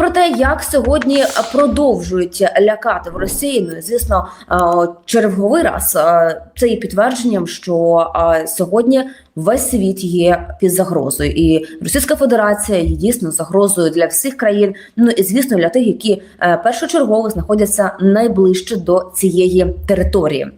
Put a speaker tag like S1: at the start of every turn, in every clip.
S1: про те, як сьогодні продовжують лякати в Росії. Ну звісно, е, черговий раз е, це є підтвердженням, що е, сьогодні весь світ є під загрозою, і Російська Федерація є дійсно загрозою для всіх країн. Ну і звісно, для тих, які першочергово знаходяться найближче до цієї території.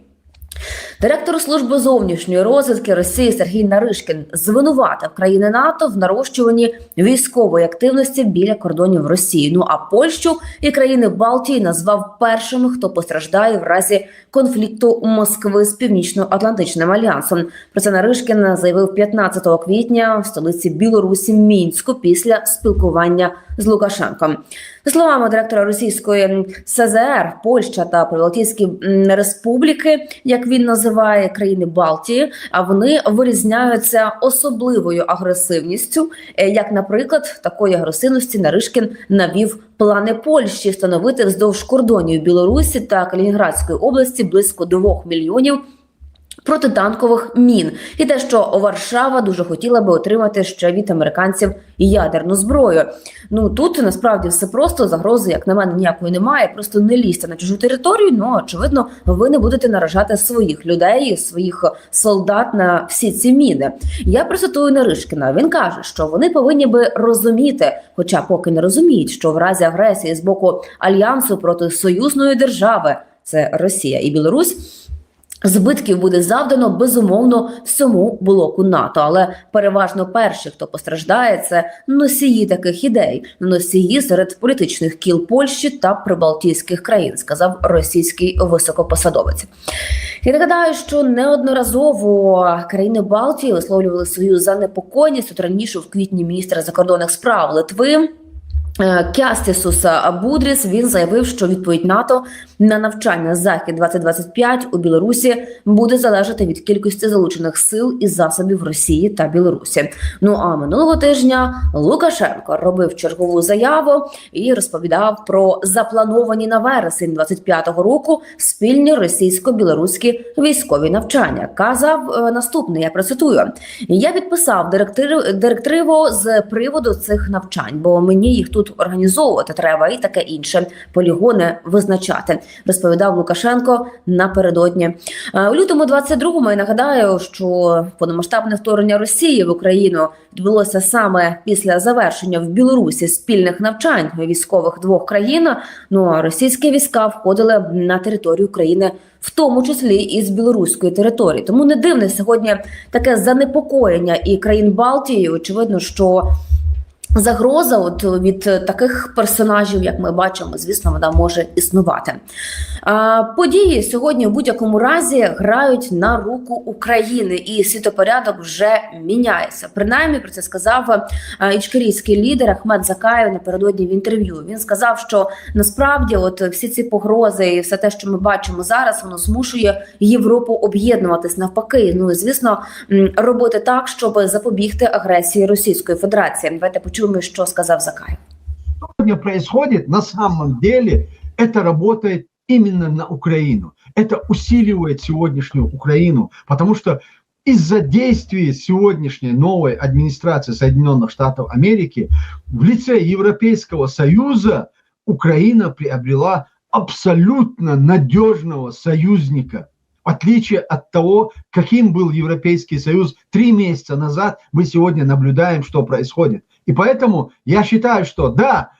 S1: Директор служби зовнішньої розвідки Росії Сергій Наришкін звинуватив країни НАТО в нарощуванні військової активності біля кордонів Росії. Ну а Польщу і країни Балтії назвав першими, хто постраждає в разі конфлікту Москви з північно-атлантичним альянсом. Про це Наришкін заявив 15 квітня в столиці Білорусі Мінську після спілкування з Лукашенком. За словами директора російської СЗР, Польща та Прибалтійські республіки, як він називає країни Балтії, а вони вирізняються особливою агресивністю. Е, Як, наприклад, такої агресивності Наришкін навів плани Польщі встановити вздовж кордонів Білорусі та Калінінградської області близько 2 мільйонів протитанкових мін, і те, що Варшава дуже хотіла би отримати ще від американців ядерну зброю. Ну тут насправді все просто загрози, як на мене, ніякої немає. Просто не лізьте на чужу територію. Ну очевидно, ви не будете наражати своїх людей, своїх солдат на всі ці міни. Я процитую Наришкіна. Він каже, що вони повинні би розуміти, хоча поки не розуміють, що в разі агресії з боку альянсу проти союзної держави, це Росія і Білорусь. Збитків буде завдано безумовно всьому блоку НАТО, але переважно перші, хто постраждає, це носії таких ідей, носії серед політичних кіл Польщі та прибалтійських країн, сказав російський високопосадовець. Я нагадаю, що неодноразово країни Балтії висловлювали свою занепокоєність. От раніше в квітні міністра закордонних справ Литви. Е, Кястісус Будріс він заявив, що відповідь НАТО на навчання захід 2025 у Білорусі буде залежати від кількості залучених сил і засобів Росії та Білорусі. Ну а минулого тижня Лукашенко робив чергову заяву і розповідав про заплановані на вересень 25-го року спільні російсько-білоруські військові навчання. Казав е, наступне: я процитую: я підписав директив, директиву з приводу цих навчань, бо мені їх тут організовувати треба і таке інше полігони визначати, розповідав Лукашенко напередодні. Е, У лютому 22-му я нагадаю, що повномасштабне вторгнення Росії в Україну відбулося саме після завершення в Білорусі спільних навчань військових двох країн. Ну а російські війська входили на територію України. В тому числі і з білоруської території, тому не дивне сьогодні таке занепокоєння і країн Балтії. Очевидно, що Загроза, от від таких персонажів, як ми бачимо, звісно, вона може існувати. А, події сьогодні в будь-якому разі грають на руку України, і світопорядок вже міняється. Принаймні про це сказав а, ічкерійський лідер Ахмед Закаєв напередодні в інтерв'ю. Він сказав, що насправді, от всі ці погрози і все те, що ми бачимо зараз, воно змушує Європу об'єднуватись навпаки. Ну і звісно, робити так, щоб запобігти агресії Російської Федерації. Давайте почуємо, що сказав Закаєв.
S2: сегодня происходит, на самом деле это работает именно на Украину. Это усиливает сегодняшнюю Украину, потому что из-за действий сегодняшней новой администрации Соединенных Штатов Америки в лице Европейского Союза Украина приобрела абсолютно надежного союзника. В отличие от того, каким был Европейский Союз три месяца назад, мы сегодня наблюдаем, что происходит. И поэтому я считаю, что да,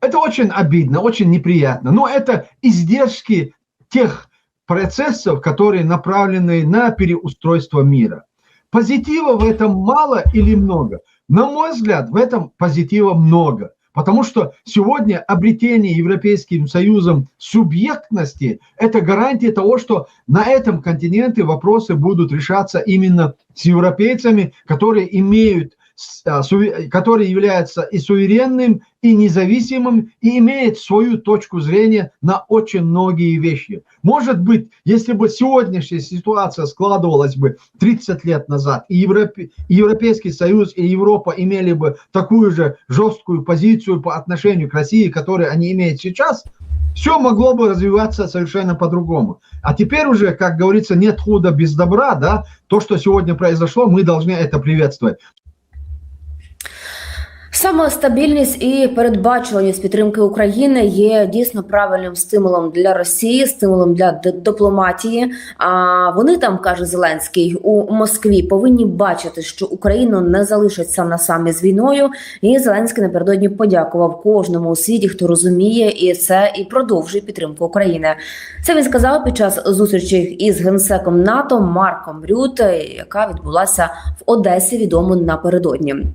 S2: это очень обидно, очень неприятно, но это издержки тех процессов, которые направлены на переустройство мира. Позитива в этом мало или много? На мой взгляд, в этом позитива много. Потому что сегодня обретение Европейским Союзом субъектности – это гарантия того, что на этом континенте вопросы будут решаться именно с европейцами, которые имеют который является и суверенным, и независимым, и имеет свою точку зрения на очень многие вещи. Может быть, если бы сегодняшняя ситуация складывалась бы 30 лет назад, и Европе- Европейский Союз и Европа имели бы такую же жесткую позицию по отношению к России, которую они имеют сейчас, все могло бы развиваться совершенно по-другому. А теперь уже, как говорится, нет худа без добра, да, то, что сегодня произошло, мы должны это приветствовать.
S1: Саме стабільність і передбачуваність підтримки України є дійсно правильним стимулом для Росії, стимулом для дипломатії. А вони там каже Зеленський у Москві повинні бачити, що Україну не залишать сам на самі з війною. І Зеленський напередодні подякував кожному у світі, хто розуміє і це і продовжує підтримку України. Це він сказав під час зустрічі із генсеком НАТО Марком Рюте, яка відбулася в Одесі. Відомо напередодні.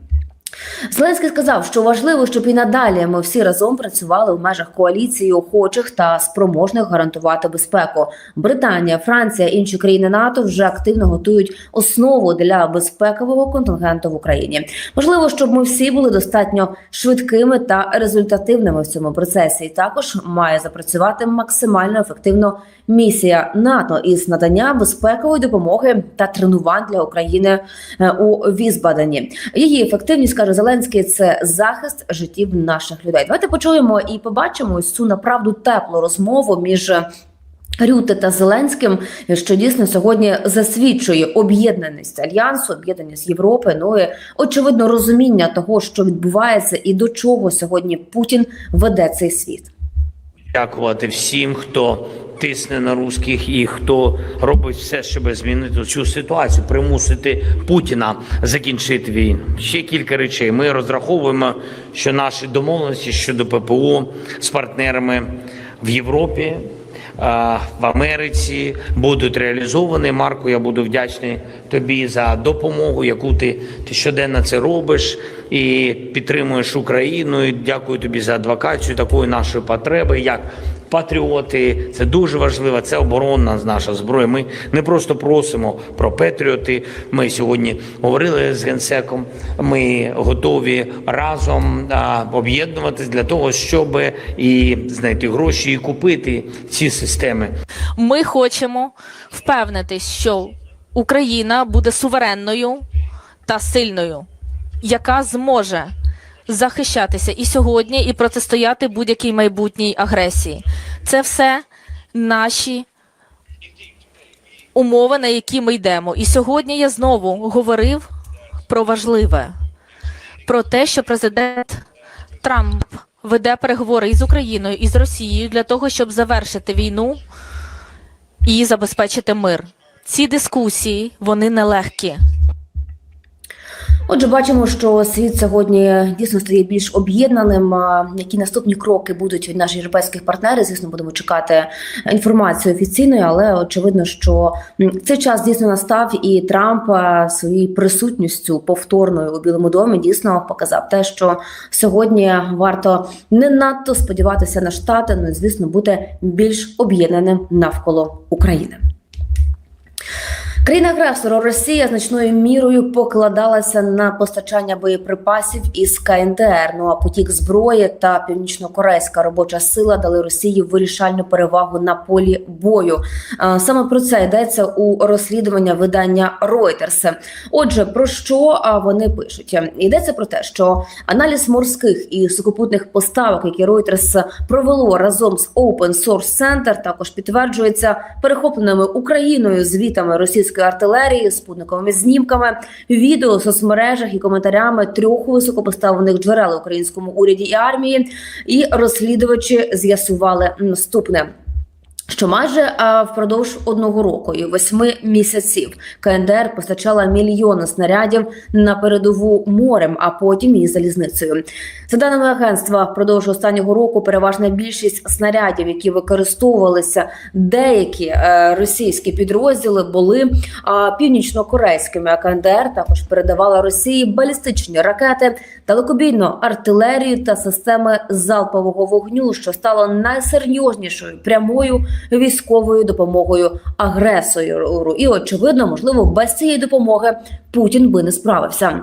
S1: Зеленський сказав, що важливо, щоб і надалі ми всі разом працювали в межах коаліції охочих та спроможних гарантувати безпеку. Британія, Франція, інші країни НАТО вже активно готують основу для безпекового контингенту в Україні. Важливо, щоб ми всі були достатньо швидкими та результативними в цьому процесі. І також має запрацювати максимально ефективно місія НАТО із надання безпекової допомоги та тренувань для України е, у Візбадані. Її ефективність каже Зеленський. Це захист життів наших людей. Давайте почуємо і побачимо цю направду теплу розмову між. Рюте та Зеленським, що дійсно сьогодні засвідчує об'єднаність альянсу, об'єднаність Європи. Ну і очевидно розуміння того, що відбувається, і до чого сьогодні Путін веде цей світ.
S3: Дякувати всім, хто тисне на русських і хто робить все, щоб змінити цю ситуацію, примусити Путіна закінчити війну. Ще кілька речей. Ми розраховуємо, що наші домовленості щодо ППО з партнерами в Європі. В Америці будуть реалізовані. Марко, я буду вдячний тобі за допомогу, яку ти, ти щоденно це робиш і підтримуєш Україну. І дякую тобі за адвокацію такої нашої потреби, як патріоти. Це дуже важливо. Це оборонна наша зброя. Ми не просто просимо про патріоти. Ми сьогодні говорили з генсеком. Ми готові разом об'єднуватись для того, щоб і знайти гроші і купити ці системи.
S4: Ми хочемо впевнитись, що Україна буде суверенною та сильною, яка зможе захищатися і сьогодні, і протистояти будь-якій майбутній агресії. Це все наші умови, на які ми йдемо. І сьогодні я знову говорив про важливе, про те, що президент Трамп веде переговори із Україною і з Росією для того, щоб завершити війну і забезпечити мир. Ці дискусії вони нелегкі.
S1: Отже, бачимо, що світ сьогодні дійсно стає більш об'єднаним. Які наступні кроки будуть від наших європейських партнерів? Звісно, будемо чекати інформацію офіційної, але очевидно, що цей час дійсно настав, і Трамп своєю присутністю повторною у Білому домі дійсно показав те, що сьогодні варто не надто сподіватися на штати, ну звісно бути більш об'єднаним навколо України. Країна-агресор Росія значною мірою покладалася на постачання боєприпасів із КНДР. Ну а потік зброї та північно-корейська робоча сила дали Росії вирішальну перевагу на полі бою. Саме про це йдеться у розслідування видання Reuters. Отже, про що вони пишуть? Йдеться про те, що аналіз морських і сухопутних поставок, які Reuters провело разом з Open Source Center, також підтверджується перехопленими Україною звітами російської артилерії, спутниковими знімками, відео соцмережах і коментарями трьох високопоставлених джерел українському уряді і армії. І розслідувачі з'ясували наступне. Що майже а, впродовж одного року і восьми місяців КНДР постачала мільйони снарядів на передову морем, а потім і залізницею. За даними агентства, впродовж останнього року переважна більшість снарядів, які використовувалися деякі е, російські підрозділи, були а, північно-корейськими. А КНДР також передавала Росії балістичні ракети, далекобійну артилерію та системи залпового вогню, що стало найсерйознішою прямою військовою допомогою агресору. І очевидно, можливо, без цієї допомоги Путін би не справився.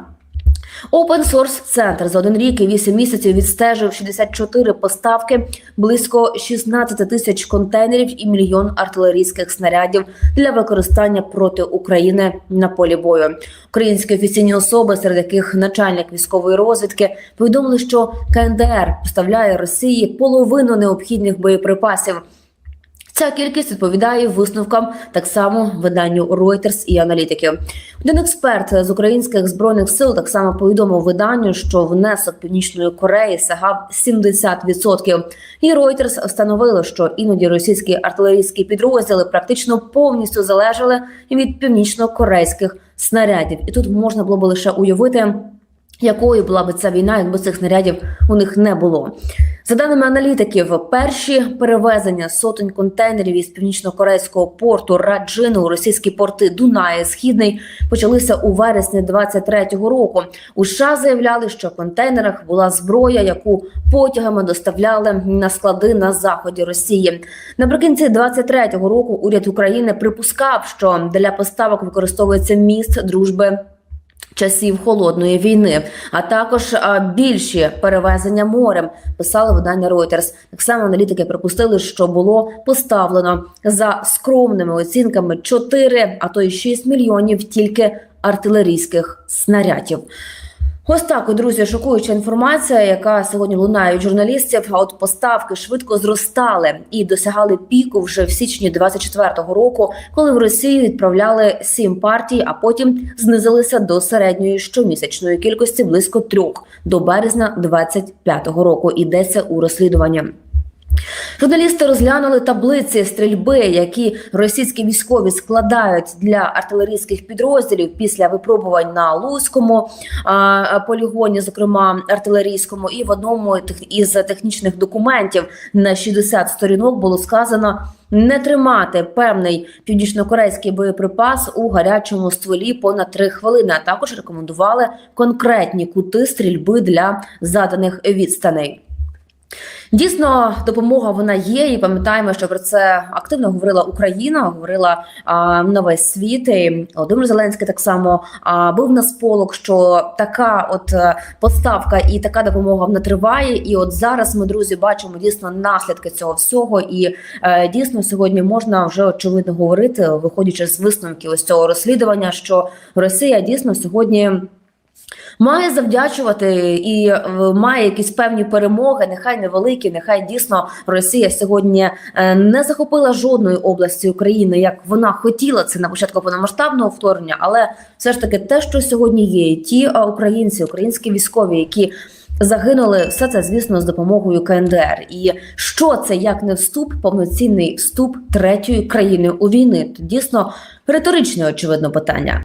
S1: Open Source Center за один рік і 8 місяців відстежив 64 поставки, близько 16 тисяч контейнерів і мільйон артилерійських снарядів для використання проти України на полі бою. Українські офіційні особи, серед яких начальник військової розвідки, повідомили, що КНДР поставляє Росії половину необхідних боєприпасів. Ця кількість відповідає висновкам так само виданню Reuters і аналітики. Один експерт з українських збройних сил так само повідомив виданню, що внесок Північної Кореї сягав 70%. І Reuters встановили, що іноді російські артилерійські підрозділи практично повністю залежали від північно-корейських снарядів. І тут можна було б лише уявити. Якою була б ця війна, якби цих снарядів у них не було? За даними аналітиків, перші перевезення сотень контейнерів із північно-корейського порту Раджину у російські порти Дунає Східний почалися у вересні 23-го року. У США заявляли, що в контейнерах була зброя, яку потягами доставляли на склади на заході Росії. Наприкінці 23-го року уряд України припускав, що для поставок використовується міст дружби часів холодної війни, а також більші перевезення морем. Писали видання Reuters. Так само аналітики припустили, що було поставлено за скромними оцінками 4, а то й 6 мільйонів тільки артилерійських снарядів. Ось так, друзі, шокуюча інформація, яка сьогодні лунає від журналістів. А от поставки швидко зростали і досягали піку вже в січні 24-го року, коли в Росію відправляли сім партій, а потім знизилися до середньої щомісячної кількості близько трьох до березня 25-го року. Ідеться у розслідування. Журналісти розглянули таблиці стрільби, які російські військові складають для артилерійських підрозділів після випробувань на Луцькому полігоні, зокрема артилерійському, і в одному із технічних документів на 60 сторінок було сказано. Не тримати певний північнокорейський боєприпас у гарячому стволі понад 3 хвилини. А також рекомендували конкретні кути стрільби для заданих відстаней. Дійсно, допомога вона є, і пам'ятаємо, що про це активно говорила Україна, говорила а, на світ. І Володимир Зеленський так само а, був на сполох, що така от е, поставка і така допомога вона триває. І от зараз ми, друзі, бачимо дійсно наслідки цього всього. І е, дійсно сьогодні можна вже очевидно говорити, виходячи з висновків ось цього розслідування, що Росія дійсно сьогодні. Має завдячувати і е, має якісь певні перемоги, нехай невеликі, нехай дійсно Росія сьогодні е, не захопила жодної області України, як вона хотіла це на початку повномасштабного вторгнення. Але все ж таки, те, що сьогодні є, ті е, українці, українські військові, які загинули, все це звісно з допомогою КНДР. І що це як не вступ, повноцінний вступ третьої країни у війни? Дійсно риторичне очевидно питання.